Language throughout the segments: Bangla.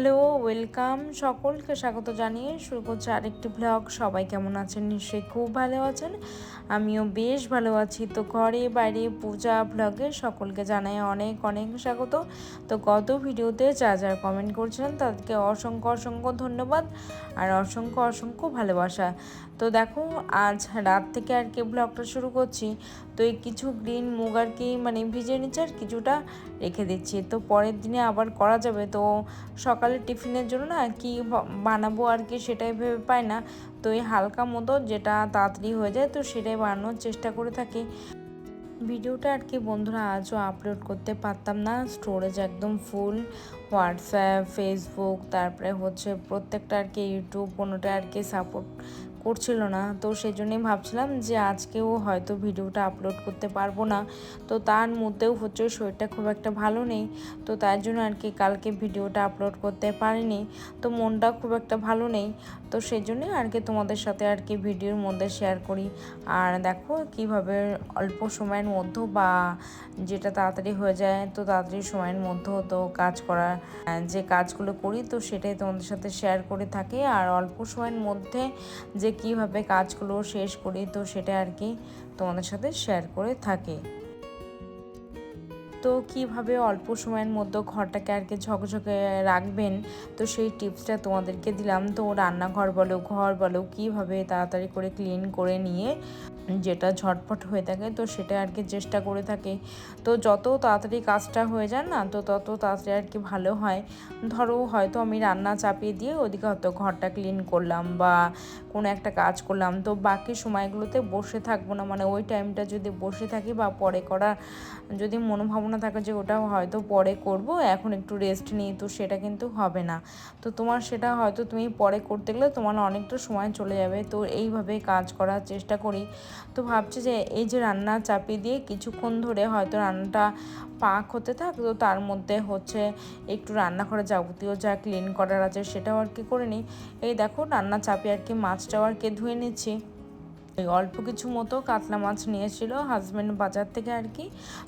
হ্যালো, ওয়েলকাম সকলকে স্বাগত জানিয়ে শুরু করছি আরেকটি ব্লগ। সবাই কেমন আছেন? নিশ্চয়ই খুব ভালো আছেন। আমিও বেশ ভালো আছি। তো ঘরে বাইরে পূজা ব্লগে সকলকে জানাই অনেক অনেক স্বাগত। তো গত ভিডিওতে যা যা কমেন্ট করছিলেন, তাদেরকে অসংখ্য অসংখ্য ধন্যবাদ আর অসংখ্য অসংখ্য ভালোবাসা। তো দেখো, আজ রাত থেকে আর কি ব্লগটা শুরু করছি। তো এই কিছু গ্রিন মুগ আর কি মানে ভিজে নিচ্ছে আর কিছুটা রেখে দিচ্ছি। তো পরের দিনে আবার করা যাবে। তো সকালে টিফিনের জন্য না কি বানাবো আর কি সেটাই ভেবে পাই না। তো এই হালকা মতো যেটা তাড়াতাড়ি হয়ে যায় তো সেটাই বানানোর চেষ্টা করে থাকি। ভিডিওটা আর কি বন্ধুরা আজও আপলোড করতে পারতাম না। স্টোরেজ একদম ফুল হোয়াটসঅ্যাপ ফেসবুক তারপরে হচ্ছে প্রত্যেকটা আর কি ইউটিউব কোনোটা আর কি সাপোর্ট করছিল না। তো সেই জন্যই ভাবছিলাম যে আজকেও হয়তো ভিডিওটা আপলোড করতে পারব না। তো তার মধ্যেও হচ্ছে শরীরটা খুব একটা ভালো নেই। তো তার জন্য আর কি কালকে ভিডিওটা আপলোড করতে পারিনি। তো মনটা খুব একটা ভালো নেই। তো সেই জন্যই আর কি তোমাদের সাথে আর কি ভিডিওর মধ্যে শেয়ার করি। আর দেখো কীভাবে অল্প সময়ের মধ্যে বা যেটা তাড়াতাড়ি হয়ে যায়, তো তাড়াতাড়ি সময়ের মধ্যেও তো কাজ করা, যে কাজগুলো করি, তো সেটাই তোমাদের সাথে শেয়ার করে থাকি। আর অল্প সময়ের মধ্যে যে কীভাবে কাজগুলো শেষ করি, তো সেটা আর কি তোমাদের সাথে শেয়ার করে থাকি। তো কীভাবে অল্প সময়ের মধ্যে ঘরটাকে আর কি ঝকঝকে রাখবেন, তো সেই টিপসটা তোমাদেরকে দিলাম। তো রান্নাঘর বলো, ঘর বলো, কীভাবে তাড়াতাড়ি করে ক্লিন করে নিয়ে যেটা ঝটপট হয়ে থাকে, তো সেটা আর কি চেষ্টা করে থাকে। তো যত তাড়াতাড়ি কাজটা হয়ে যায় না, তো তত তাড়াতাড়ি আর কি ভালো হয়। ধরো হয়তো আমি রান্না চাপিয়ে দিয়ে ওদিকে হয়তো ঘরটা ক্লিন করলাম বা কোনো একটা কাজ করলাম, তো বাকি সময়গুলোতে বসে থাকব না। মানে ওই টাইমটা যদি বসে থাকি বা পরে করা যদি মনোভাবনা থাকে যে ওটা হয়তো পরে করব, এখন একটু রেস্ট নিই, তো সেটা কিন্তু হবে না। তো তোমার সেটা হয়তো তুমি পরে করতে গেলে তোমার অনেকটা সময় চলে যাবে। তো এইভাবে কাজ করার চেষ্টা করি। তো ভাবছি যে এই যে রান্না চাপিয়ে দিয়ে কিছুক্ষণ ধরে হয়তো রান্নাটা পাক হতে থাক, তো তার মধ্যে হচ্ছে একটু রান্না করে যাবতীয় যা ক্লিন করার আছে সেটাও আর কি করে নিই। এই দেখো রান্না চাপিয়ে আর কি মাছটাও আর কি ধুয়ে নিচ্ছি। ওই অল্প কিছু মতো কাতলা মাছ নিয়েছিল হাজব্যান্ড বাজার থেকে আর কি।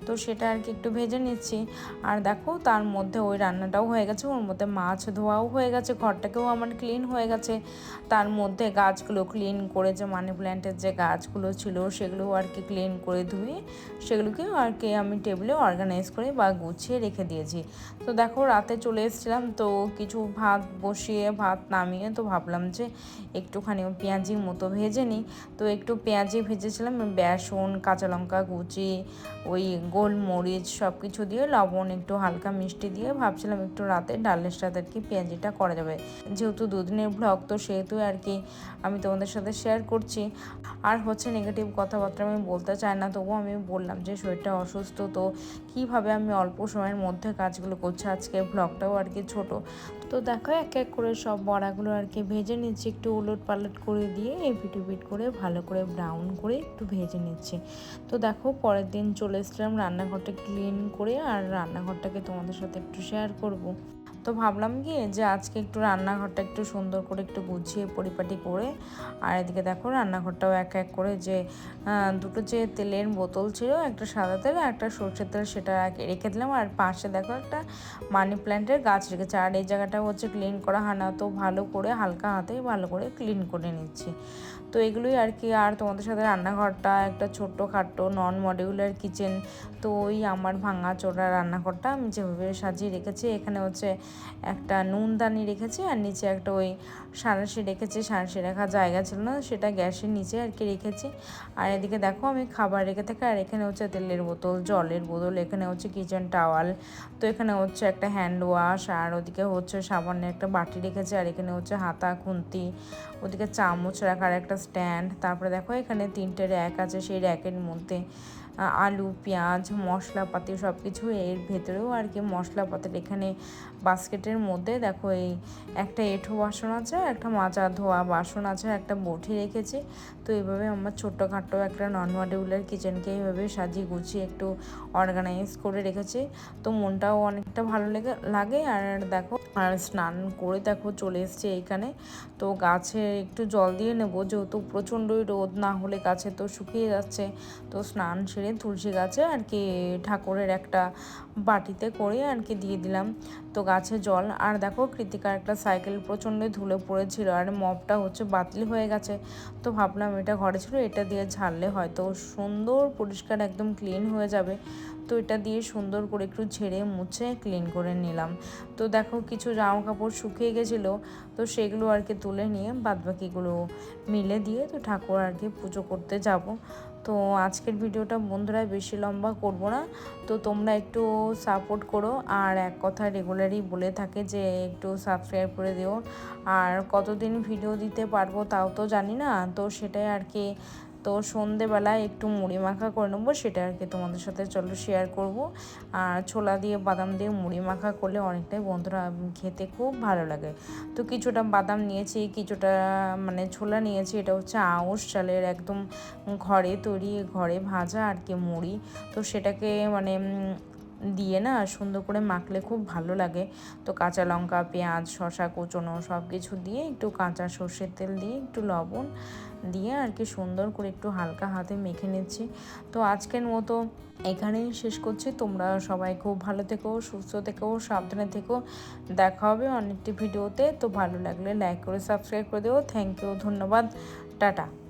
তো সেটা আর কি একটু ভেজে নিচ্ছি। আর দেখো, তার মধ্যে ওই রান্নাটাও হয়ে গেছে, ওর মধ্যে মাছ ধোয়াও হয়ে গেছে, ঘরটাকেও আমার ক্লিন হয়ে গেছে। তার মধ্যে গাছগুলো ক্লিন করে যে মানি প্ল্যান্টের যে গাছগুলো ছিল সেগুলো আর কি ক্লিন করে ধুয়ে, সেগুলোকে আর কি আমি টেবিলে অর্গানাইজ করে বা গুছিয়ে রেখে দিয়েছি। তো দেখো, রাতে চলে এসেছিলাম, তো কিছু ভাত বসিয়ে, ভাত নামিয়ে তো ভাবলাম যে একটুখানি পেঁয়াজির মতো ভেজে নিই। তো একটু পেঁয়াজি ভেজেছিলাম, বেসন, কাঁচা লঙ্কা কুচি, ওই গোলমরিচ সব কিছু দিয়ে, লবণ একটু হালকা মিষ্টি দিয়ে ভাবছিলাম একটু রাতে ডালের সাথে আর কি পেঁয়াজিটা করা যাবে। যেহেতু দুদিনের ব্লগ তো সেহেতু আর কি আমি তোমাদের সাথে শেয়ার করছি। আর হচ্ছে নেগেটিভ কথাবার্তা আমি বলতে চাই না, তবুও আমি বললাম যে শরীরটা অসুস্থ, তো কীভাবে আমি অল্প সময়ের মধ্যে কাজগুলো করছি? আজকে ব্লগটাও আর কি ছোট। তো দেখো এক এক করে সব বড়াগুলো আর কি ভেজে নিচ্ছি একটু উলট পালট করে দিয়ে এপিট উপিট করে ভালো করে ব্রাউন করে একটু ভেজে নিচ্ছি তো দেখো পরের দিন চলে এসছিলাম রান্নাঘরটা ক্লিন করে আর রান্নাঘরটাকে তোমাদের সাথে একটু শেয়ার করব। তো ভাবলাম কি যে আজকে একটু রান্নাঘরটা একটু সুন্দর করে একটু গুছিয়ে পরিপাটি করে, আর এদিকে দেখো রান্নাঘরটাও এক এক করে যে দুটো যে তেলের বোতল ছিল, একটা সাদা তেল আর একটা সর্ষের তেল সেটা রেখে দিলাম। আর পাশে দেখো একটা মানি প্ল্যান্টের গাছ রেখেছে, আর এই জায়গাটা হচ্ছে ক্লিন করা হয় না, তো ভালো করে হালকা হাতে ভালো করে ক্লিন করে নিচ্ছি। তো এগুলোই আর কি, আর তোমাদের সাথে রান্নাঘরটা একটা ছোট্ট খাট্টো নন মডিউলার কিচেন তো ওই আমার ভাঙা চোরা রান্নাঘরটা আমি যেভাবে সাজিয়ে রেখেছি, এখানে হচ্ছে একটা নুনদানি রেখেছি আর নিচে একটা ওই সাঁড়াশি রেখেছি, সাঁড়াশি রাখার জায়গা ছিল না, সেটা গ্যাসের নিচে আর কি রেখেছি। আর এদিকে দেখো আমি খাবার রেখে থাকি, আর এখানে হচ্ছে তেলের বোতল, জলের বোতল, এখানে হচ্ছে কিচেন টাওয়াল তো এখানে হচ্ছে একটা হ্যান্ড ওয়াশ আর ওদিকে হচ্ছে সাবানের একটা বাটি রেখেছি, আর এখানে হচ্ছে হাতা, খুন্তি, ওদিকে চামচ রাখার একটা স্ট্যান্ড তারপরে দেখো এখানে তিনটে র্যাক আছে, সেই র্যাকের মধ্যে আলু, পেঁয়াজ, মশলাপাতি সব কিছু এর ভেতরেও আর কি মশলাপাতির এখানে বাস্কেটের মধ্যে দেখো এই একটা এঁঠো বাসন আছে, একটা মাজা ধোয়া বাসন আছে, একটা বটি রেখেছি। তো এইভাবে আমার ছোট্টখাটো একটা নন মডিউলার কিচেনকে এইভাবে সাজিয়ে গুছিয়ে একটু অর্গানাইজ করে রেখেছি। তো মনটাও অনেক অনেকটা ভালো লেগে, লাগে আর দেখো, আর স্নান করে দেখো চলে এসছে এইখানে। তো গাছে একটু জল দিয়ে নেব, যেহেতু প্রচণ্ডই রোদ, না হলে গাছে তো শুকিয়ে যাচ্ছে। তো স্নান সেরে তুলসী গাছে আর কি ঠাকুরের একটা বাটিতে করে আর কি দিয়ে দিলাম। তো গাছে জল, আর দেখো কৃতিকার একটা সাইকেল প্রচণ্ডই ধুলে পড়েছিল, আর মপটা হচ্ছে বাতিল হয়ে গেছে। তো ভাবলাম এটা ঘরে ছিল, এটা দিয়ে ঝাড়লে হয়তো সুন্দর পরিষ্কার একদম ক্লিন হয়ে যাবে। তো এটা দিয়ে সুন্দর করে একটু ঝেড়ে মুছে ক্লিন করে নিলাম। তো দেখো কিছু জামা কাপড় শুকিয়ে গেছিল, তো সেগুলো আর কি তুলে নিয়ে বাদবাকিগুলো মিলে দিয়ে তো ঠাকুর আর কি পুজো করতে যাব। তো আজকের ভিডিওটা বন্ধুরা বেশি লম্বা করব না, তো তোমরা একটু সাপোর্ট করো। আর এক কথা রেগুলারই বলে থাকে যে একটু সাবস্ক্রাইব করে দিও। আর কতদিন ভিডিও দিতে পারব তাও তো জানি না, তো সেটাই আর কি তো সন্ধেবেলায় একটু মুড়ি মাখা করে নেব, সেটা আর কি তোমাদের সাথে চলো শেয়ার করব। আর ছোলা দিয়ে, বাদাম দিয়ে মুড়ি মাখা করলে অনেকটাই বন্ধুরা খেতে খুব ভালো লাগে। তো কিছুটা বাদাম নিয়েছি, কিছুটা মানে ছোলা নিয়েছি, এটা হচ্ছে আউশ চালের একদম ঘরে তৈরি, ঘরে ভাজা আর কি মুড়ি। তো সেটাকে মানে দিয়ে না সুন্দর করে মাখলে খুব ভালো লাগে। তো কাঁচা লঙ্কা, পেঁয়াজ শশা কুচোনো সব কিছু দিয়ে একটু কাঁচা সর্ষের তেল দিয়ে একটু লবণ দিয়ে আর কি সুন্দর করে একটু হালকা হাতে মেখে নিচ্ছি। তো আজকের মতো এখানেই শেষ করছি। তোমরা সবাই খুব ভালো থেকো, সুস্থ থেকো, সাবধানে থেকো। দেখা হবে অনেকটি ভিডিওতে। তো ভালো লাগলে লাইক করে সাবস্ক্রাইব করে দেবো থ্যাংক ইউ ধন্যবাদ। টাটা।